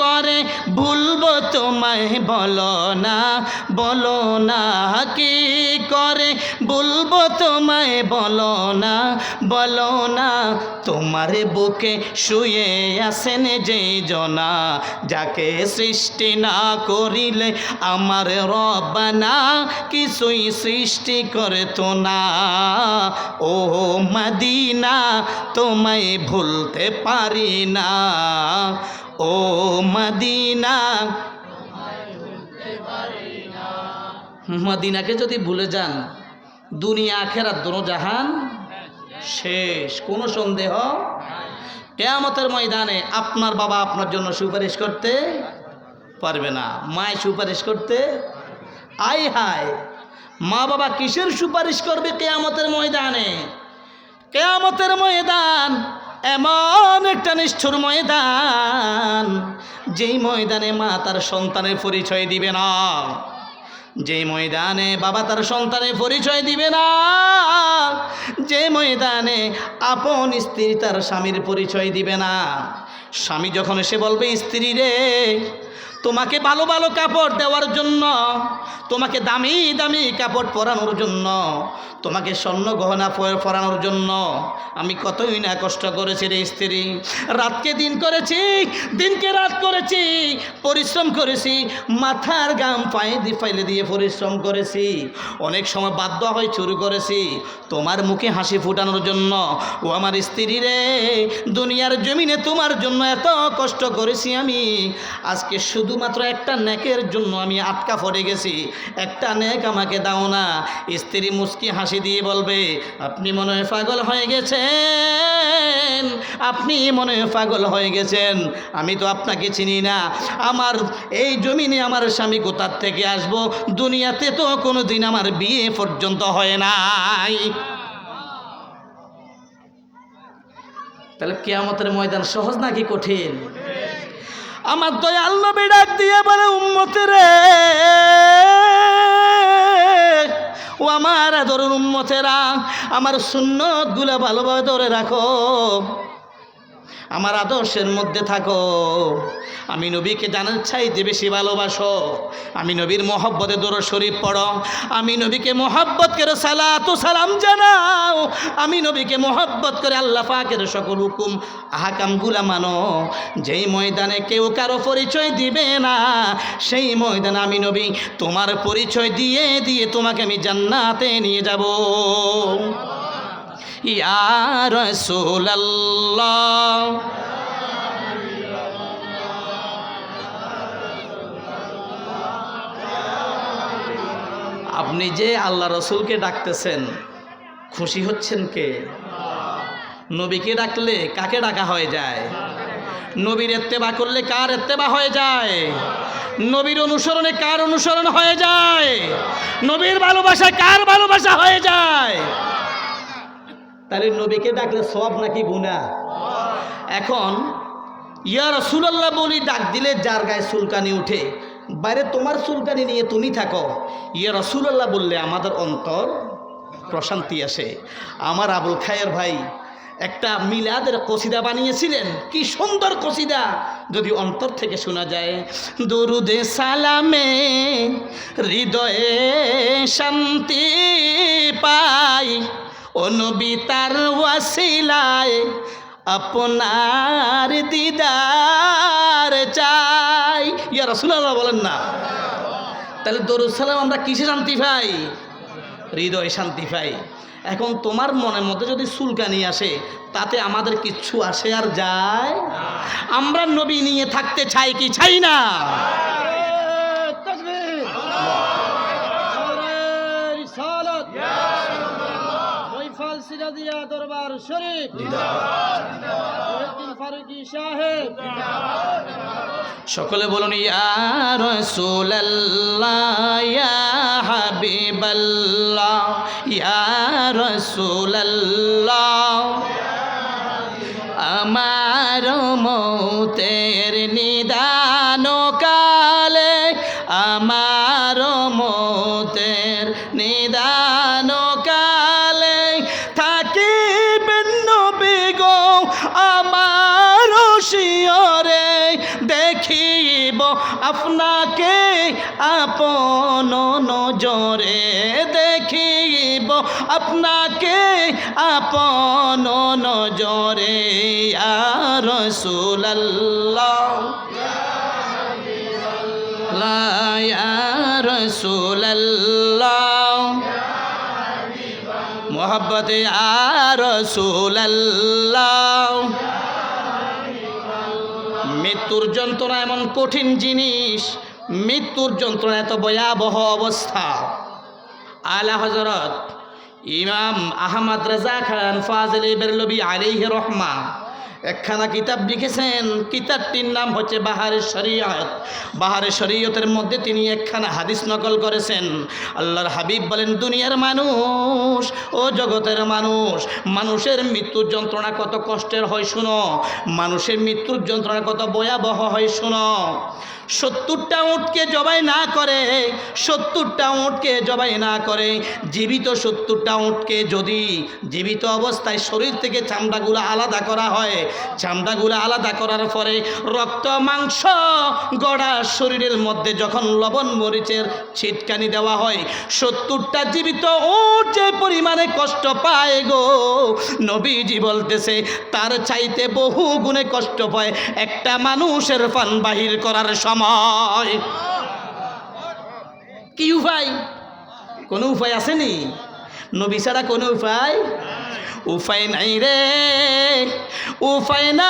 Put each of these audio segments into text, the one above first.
করে, ভুলবো তোমায় বলো না বলো না কি করে? ভুলবো তোমায় বলো না বলো না, তোমার বুকে শুয়ে আসেন যে জনা, যাকে সৃষ্টি না করিলে আমার রবানা কিছুই সৃষ্টি করতো না। ও মদিনা, তোমায় ভুলতে পারি না। ও মদিনা। মদিনাকে যদি ভুলে যান, দুনিয়া, আখেরাত দোনো জাহান শেষ, কোনো সন্দেহ কেয়ামতের ময়দানে আপনার বাবা আপনার জন্য সুপারিশ করতে পারবে না। মায় সুপারিশ করতে আই হায়, মা বাবা কিসের সুপারিশ করবে কেয়ামতের ময়দানে? কেয়ামতের ময়দান এমন একটা নিষ্ঠুর ময়দান, যেই ময়দানে মা তার সন্তানের পরিচয় দিবে না। যে ময়দানে বাবা তার সন্তানের পরিচয় দিবে না যে ময়দানে আপন স্ত্রী তার স্বামীর পরিচয় দিবে না। স্বামী যখন এসে বলবে, স্ত্রী রে তোমাকে ভালো ভালো কাপড় দেওয়ার জন্য, তোমাকে দামি দামি কাপড় পরানোর জন্য, তোমাকে স্বর্ণ গহনা পরানোর জন্য। আমি কতই না কষ্ট করেছি রে স্ত্রী। রাতকে দিন করেছি, দিনকে রাত করেছি, পরিশ্রম করেছি, মাথার গাম পায়ে দিয়ে ফাইলে দিয়ে পরিশ্রম করেছি। অনেক সময় বাধ্য হয়ে শুরু করেছি। তোমার মুখে হাসি ফুটানোর জন্য। ও আমার স্ত্রী রে, দুনিয়ার জমিনে তোমার জন্য এত কষ্ট করেছি আমি। আজকে শুধুমাত্র একটা নেকের জন্য আমি আটকা পড়ে গেছি। একটা নেক আমাকে দাও না। স্ত্রী মুস্কি হাসি দিয়ে বলবে, আপনি মনে হয় পাগল হয়ে গেছেন? আপনি মনে হয় পাগল হয়ে গেছেন। আমি তো আপনাকে চিনি না। আমার এই জমিনে আমার স্বামী কোথার থেকে আসব? দুনিয়াতে তো কোনো দিন আমার বিয়ে পর্যন্ত হয় নাই। তাহলে কেয়ামতের ময়দান সহজ নাকি কঠিন? আমার দয়া আল্লাহ ডাক দিয়ে বলে, উম্মতে রে। ও আমার আদরের উম্মতেরা, আমার সুন্নতগুলা ভালোভাবে ধরে রাখো। আমার আদর্শের মধ্যে থাকো। আমি নবীকে জানার চাইতে বেশি ভালোবাসো। আমি নবীর মহব্বতে দৌড় শরীফ পড়ো। আমি নবীকে মহব্বত করে সালাতু সালাম জানাও। আমি নবীকে মহব্বত করে আল্লাহ পাকের সকল হুকুম আহাকামগুলা মানো। যেই ময়দানে কেউ কারও পরিচয় দিবে না, সেই ময়দানে আমি নবী তোমার পরিচয় দিয়ে দিয়ে তোমাকে আমি জান্নাতে নিয়ে যাব। ইয়া আপনি যে আল্লাহ রসুলকে ডাকতেছেন, খুশি হচ্ছেন কে? নবীকে ডাকলে কাকে ডাকা হয়ে যায়? নবীর এত্তেবা করলে কার এত্তেবা হয়ে যায়? নবীর অনুসরণে কার অনুসরণ হয়ে যায়? নবীর ভালোবাসা কার ভালোবাসা হয়ে যায়? তাহলে নবীকে ডাকলে সব নাকি গুণা এখন, ইয়া রসুলাল্লাহ বলি, ডাক দিলে যার গায়ে চুলকানি উঠে, বাইরে তোমার চুলকানি নিয়ে তুমি থাকো। ইয়া রসুলাল্লাহ বললে, আমাদের অন্তর প্রশান্তি আসে। আমার আবুল খায়ের ভাই একটা মিলাদের কসিদা বানিয়েছিলেন। কি সুন্দর কসিদা। যদি অন্তর থেকে শোনা যায়, দরুদে সালামে হৃদয়ে শান্তি পাই। অনবী তার ওয়াসিলায় আপনার দিদার চাই। ইয়া রসুল্লাহ বলেন না। তাহলে দরুদ সালাম আমরা কিসে শান্তি পাই? হৃদয়ে শান্তি পাই। এখন তোমার মনের মধ্যে যদি চুলকানি আসে, তাতে আমাদের কিচ্ছু আসে আর যায়? আমরা নবী নিয়ে থাকতে চাই কি চাই না? দরবার শরীফ। সকলে বলুন ইয়া রাসূলুল্লাহ। আমার শিয়রে দেখিব আপনাকে আপন নজরে দেখিব আপনাকে আপন নজরে আর রসুল্লাহ রসুল্লাহ মোহব্বত আর মৃত্যুর যন্ত্রণা এমন কঠিন জিনিস, মৃত্যুর যন্ত্রণা এত ভয়াবহ অবস্থা। আলা হজরত ইমাম আহমদ রাজা খান ফাজল বেরলবি আলিহ রহমা একখানা কিতাব লিখেছেন, কিতাবটির নাম হচ্ছে বাহারে শরীয়ত। বাহারে শরীয়তের মধ্যে তিনি একখানা হাদিস নকল করেছেন। আল্লাহর হাবিব বলেন, দুনিয়ার মানুষ ও জগতের মানুষ, মানুষের মৃত্যুর যন্ত্রণা কত কষ্টের হয় শুনো। মানুষের মৃত্যুর যন্ত্রণা কত ভয়াবহ হয় শুনো। সত্তরটা উঁটকে জবাই না করে, সত্তরটা উঁটকে জবাই না করে। জীবিত সত্তরটা উঁটকে যদি জীবিত অবস্থায় শরীর থেকে চামড়াগুলো আলাদা করা হয় চামড়াগুলো আলাদা করার পরে রক্ত, মাংস, গড়া শরীরের মধ্যে যখন লবণ মরিচের ছিটকানি দেওয়া হয়, সত্তরটা জীবিত উট যে পরিমাণে কষ্ট পায় গো। নবীজি বলতেছে, তার চাইতে বহু গুণে কষ্ট পায় একটা মানুষের পান বাহির করার সময়। কি উপায়? কোনো উপায় আসেনি? নবী ছাড়া কোনো উপায় উপায় নাই রে উপায় নাই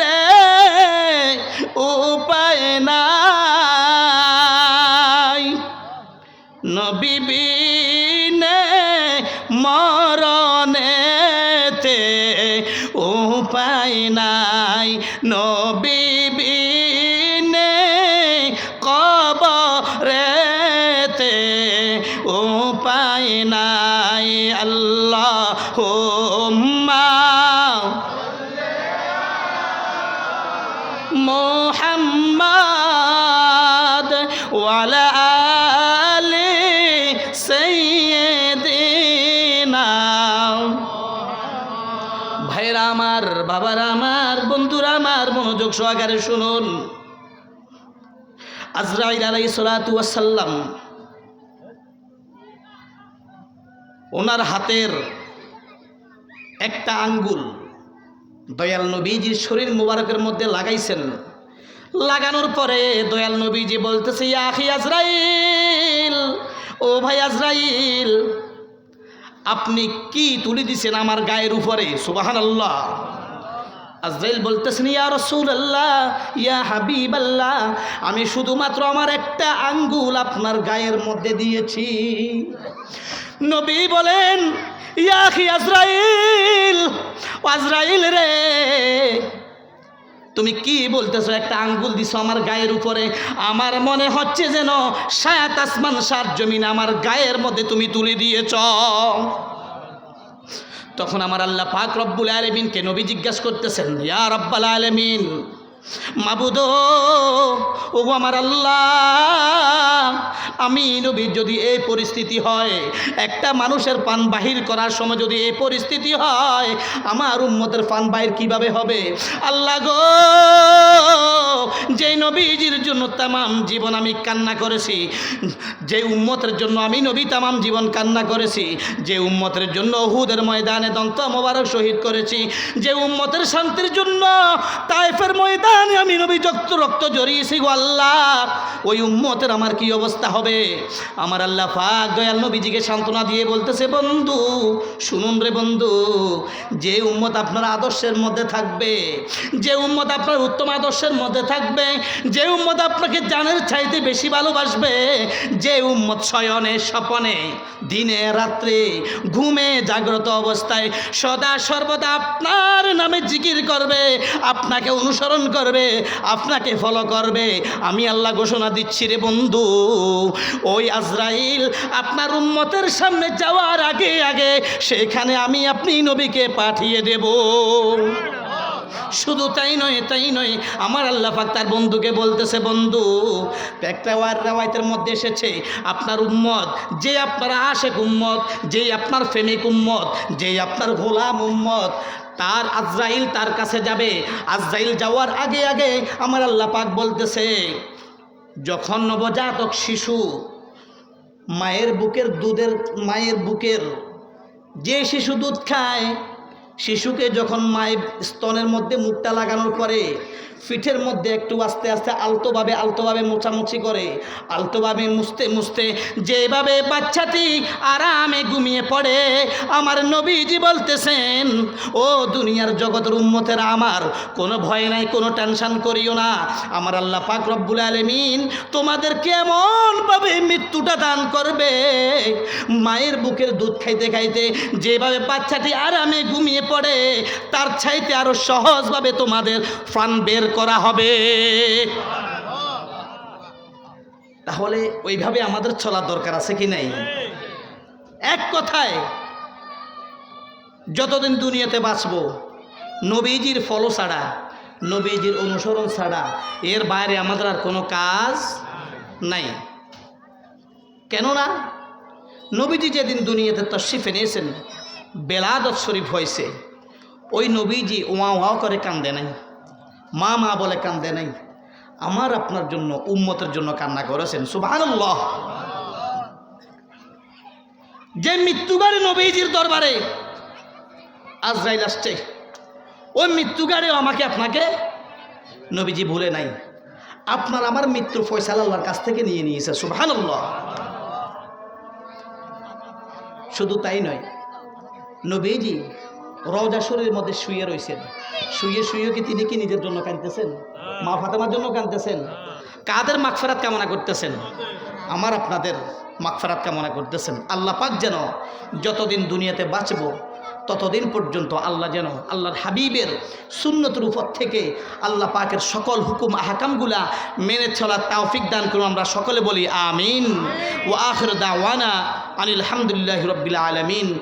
রে উপায় নাই। নবী বিনে মরণেতে উপায় নাই। মোহাম্মদ ওয়ালা আলি সাইয়্যিদিনা। ভাইরা আমার, বাবারা আমার, বন্ধুরা আমার, মনোযোগ সহকারে শুনুন। আজরাইল আলাই সালাতু ওয়াসাল্লাম ওনার হাতের একটা আঙ্গুল দয়াল নবীজির শরীর মুবারকের মধ্যে লাগাইছেন। লাগানোর পরে দয়াল নবীজি বলতেছে আখি আজরাইল, ও ভাই আজরাইল, আপনি কি তুলে দিছেন আমার গায়ের উপরে? সুবাহান আল্লাহ আজরাইল বলতেছেন, ইয়া রসুল আল্লাহ ইয়া হাবিব আল্লাহ আমি শুধুমাত্র আমার একটা আঙ্গুল আপনার গায়ের মধ্যে দিয়েছি। নবী বলেন ইয়াখি আজরাইল আজরাইল রে। তুমি কি বলতেছো? একটা আঙ্গুল দিছো আমার গায়ের উপরে। আমার মনে হচ্ছে যেন সায়াত আসমান, সাত জমিন আমার গায়ের মধ্যে তুমি তুলে দিয়েছ। তখন আমার আল্লাহ পাক রব্বুল আলমিনকে নবী জিজ্ঞাসা করতেছেন, ইয়া রব্বাল আলমিন মাবুদ ও আমার আল্লাহ, আমি নবীর যদি এই পরিস্থিতি হয়, একটা মানুষের পান বাহির করার সময় যদি এই পরিস্থিতি হয়, আমার উম্মতের পান বাহির কীভাবে হবে? আল্লাহ গো যে নবীজির জন্য তামাম জীবন আমি কান্না করেছি যে উম্মতের জন্য আমি নবী তামাম জীবন কান্না করেছি, যে উম্মতের জন্য হুদের ময়দানে দন্ত মোবারক শহীদ করেছি, যে উম্মতের শান্তির জন্য তাইফের ময়দানে আমি নবী যক্ত রক্ত জড়িয়েছি গো আল্লাহ। ওই উম্মতের আমার কি অবস্থা হবে? আমার আল্লাহ পাক দয়াল নবীজিকে সান্ত্বনা দিয়ে বলতেছে, বন্ধু, শুনুন রে বন্ধু, যে উম্মত আপনার আদর্শের মধ্যে থাকবে, যে উম্মত আপনার উত্তম আদর্শের মধ্যে থাকবে, যে উম্মত আপনাকে জানের চাইতে বেশি ভালোবাসবে, যে উম্মত শয়নে স্বপনে, দিনে রাত্রে ঘুমে জাগ্রত অবস্থায় সদা সর্বদা আপনার নামে জিকির করবে, আপনাকে অনুসরণ করবে আপনাকে ফলো করবে। আমি আল্লাহ ঘোষণা দিচ্ছি রে বন্ধু, ওই আজরাইল আপনার উম্মতের সামনে যাওয়ার আগে আগে সেখানে আমি আপনি নবীকে পাঠিয়ে দেব। শুধু তাই নয় তাই নয়। আমার আল্লাহ পাক তার বন্ধুকে বলতেছে, বন্ধু, একটা ওয়ার রেওয়ায়তের মধ্যে এসেছে। আপনার উম্মত, যে আপনার আশেক উম্মত, যে আপনার ফেমিক উম্মত, যে আপনার গোলাম উম্মত, তার আজরাইল তার কাছে যাবে। আজরাইল যাওয়ার আগে আগে আমার আল্লাহ পাক বলতেছে, যখন নবজাতক শিশু মায়ের বুকের দুধের, মায়ের বুকের যে শিশু দুধ খায় শিশুকে যখন মায়ের স্তনের মধ্যে মুখটা লাগানোর পরে পিঠের মধ্যে একটু আস্তে আস্তে আলতোভাবে আলতোভাবে মোছামুছি করে, আলতোভাবে মুছতে মুছতে যেভাবে বাচ্চাটি আরামে ঘুমিয়ে পড়ে, আমার নবীজি বলতেছেন, ও দুনিয়ার জগতের উম্মতেরা আমার, কোনো ভয় নাই, কোনো টেনশন করিও না। আমার আল্লাহ পাক রব্বুল আলমিন তোমাদের কেমনভাবে মৃত্যুটা দান করবে? মায়ের বুকের দুধ খাইতে খাইতে যেভাবে বাচ্চাটি আরামে ঘুমিয়ে পড়ে তার চাইতে আরও সহজভাবে তোমাদের প্রাণ বের করা হবে। তাহলে ওইভাবে আমাদের চলার দরকার আছে কি নাই? এক কথায়, যতদিন দুনিয়াতে বাঁচব, নবীজির ফলো ছাড়া, নবীজির অনুসরণ ছাড়া, এর বাইরে আমাদের আর কোনো কাজ নাই। কেননা, নবীজি যেদিন দুনিয়াতে তশরিফ এনেছেন বেলাদত শরীফ হয়েছে। ওই নবীজি ওয়া ওয়া করে কান্দে নাই, মা মা বলে কান্দে নাই। আমার আপনার জন্য, উম্মতের জন্য কান্না করেছেন, সুবহানাল্লাহ। যে মৃত্যুগারে নবীজির দরবারে আজরাইল আসছে, ওই মৃত্যুগারেও আমাকে আপনাকে নবীজি ভুলে নাই। আপনার আমার মৃত্যুর ফয়সালা আল্লাহর কাছ থেকে নিয়ে নিয়েছে, সুবহানাল্লাহ। শুধু তাই নয় নবীজি রওজা শরীরের মধ্যে শুয়ে রয়েছেন শুয়ে শুয়ে কি তিনি কি নিজের জন্য কাঁদতেছেন? মা ফাতেমার জন্য কাঁদতেছেন? কাদের মাগফেরাত কামনা করতেছেন? আমার আপনাদের মাগফেরাত কামনা করতেছেন। আল্লাহ পাক যেন যতদিন দুনিয়াতে বাঁচব, ততদিন পর্যন্ত আল্লাহ যেন আল্লাহর হাবিবের সুন্নতের উপর থেকে আল্লাহ পাকের সকল হুকুম, আহকামগুলা মেনে চলার তাওফিক দান করুন। আমরা সকলে বলি আমিন। ও আখর দাওয়ানা আনিল হামদুলিল্লাহ রব্বিল আলমিন।